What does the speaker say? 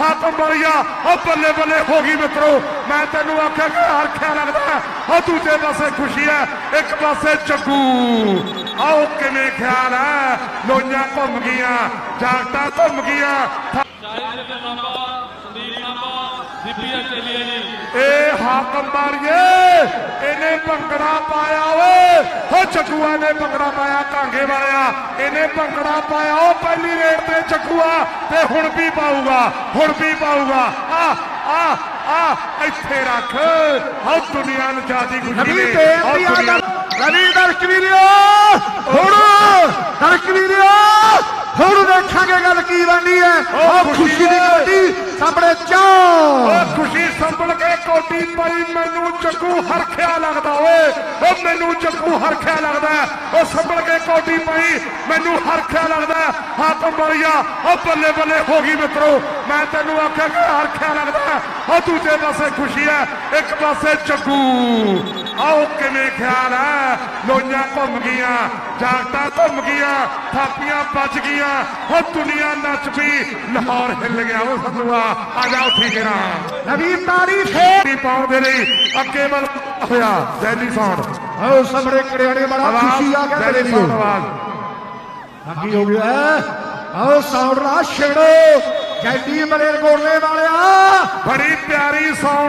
ਹੱਥ ਮਰਿਆ ਉਹ ਬੱਲੇ ਬੱਲੇ ਹੋ ਗਈ ਮਿੱਤਰੋ। ਮੈਂ ਤੈਨੂੰ ਆਖਿਆ ਕਿ ਹਰਖਿਆ ਲੱਗਦਾ ਉਹ ਦੂਜੇ ਪਾਸੇ ਖੁਸ਼ੀ ਹੈ ਇੱਕ ਪਾਸੇ ਚੱਗੂ ਆਓ ਕਿਵੇਂ ਖਿਆਲ ਹੈ? ਲੋਈਆਂ ਘੁੰਮ ਗਈਆਂ ਜਾਗਟਾਂ ਘੁੰਮ ਗਈਆਂ। ਸੰਦੀਪ ਦੀਪੀਆ ਚੇਲੀਆ ਜੀ ਏ ਹਾਕਮ ਇਹਨੇ ਭੰਗੜਾ ਪਾਇਆ ਓਏ। ਹੋ ਚੱਗੂਆ ਨੇ ਭੰਗੜਾ ਪਾਇਆ ਕਾਂਗੇ ਵਾਲਿਆ। ਇਹਨੇ ਭੰਗੜਾ ਪਾਇਆ ਉਹ ਪਹਿਲੀ ਰੇਡ ਤੇ ਚੱਗੂਆ ਤੇ ਹੁਣ ਵੀ ਪਾਊਗਾ ਹੁਣ ਵੀ ਪਾਊਗਾ। ਆ ਆ ਆ ਇੱਥੇ ਰੱਖ। ਹੋ ਦੁਨੀਆ ਨੂੰ ਬੇਨਤੀ ਆ ਦੁਨੀਆ- ਕਰ ਨਵੀਂ ਦਰਸ਼ਕ ਵੀਰਿਓ ਹੁਣ ਦਰਸ਼ਕ ਵੀਰਿਓ ਹੁਣ ਦੇਖਾਂਗੇ ਗੱਲ ਕੀ ਬਣਦੀ ਹੈ। ਉਹ ਖੁਸ਼ੀ ਦੀ ਕੋਟੀ ਸਾਹਮਣੇ ਚੌ ਓ ਖੁਸ਼ੀ ਸੰਭਲ ਕੇ ਕੋਟੀ ਪਾਈ, ਮੈਨੂੰ ਚੱਕੂ ਹਰਖਿਆ ਲੱਗਦਾ ਓਏ। ਓ ਮੈਨੂੰ ਚੱਕੂ ਹਰਖਿਆ ਲੱਗਦਾ ਉਹ ਸੰਭਲ ਕੇ ਕੋਟੀ ਪਾਈ, ਮੈਨੂੰ ਹਰਖਿਆ ਲੱਗਦਾ ਹੱਥ ਮਰਿਆ ਉਹ ਬੱਲੇ ਬੱਲੇ ਹੋ ਗਈ ਮਿੱਤਰੋ। ਮੈਂ ਤੈਨੂੰ ਆਖਿਆ ਕਿ ਹਰਖਿਆ ਲੱਗਦਾ ਉਹ ਦੂਜੇ ਪਾਸੇ ਖੁਸ਼ੀ ਹੈ, ਇੱਕ ਪਾਸੇ ਚੱਕੂ। ਆਓ ਕਿਵੇਂ ਖਿਆਲ ਹੈ ਲੋਈਆਂ ਘੁੰਮ ਗਈਆਂ ਜਾਗਟਾਂ ਘੁੰਮ ਗਈਆਂ ਥਾਪੀਆਂ ਵੱਜ ਗਈਆਂ ਹੋ ਦੁਨੀਆ ਨੱਚ ਪਈ ਲਾਹੌਰ ਹਿੱਲ ਗਿਆ। ਉਹ ਸੰਦੂਆ ਆ ਜਾ ਉੱਠੀ ਕੇ ਨਾ ਨਵੀਂ ਫੇਰ ਟੀ ਪਾਉਣ ਦੇ ਲਈ ਅੱਗੇ ਵੱਲ ਹੋਇਆ ਜੈਲੀ ਸਾਊਂਡ ਉਹ ਸਾਹਮਣੇ ਕੜਿਆਣੇ ਬੜਾ ਖੁਸ਼ੀ ਆ ਗਿਆ ਲਈ। ਸਾਊਂਡ ਆਵਾਜ਼। ਅੱਗੀ ਹੋ ਗਿਆ। ਆਓ ਸਾਊਂਡ ਨਾ ਛੇੜੋ। ਜੈਡੀ ਮਲੇਰ ਵਾਲਿਆ। ਬੜੀ ਪਿਆਰੀ ਸਾਊਂਡ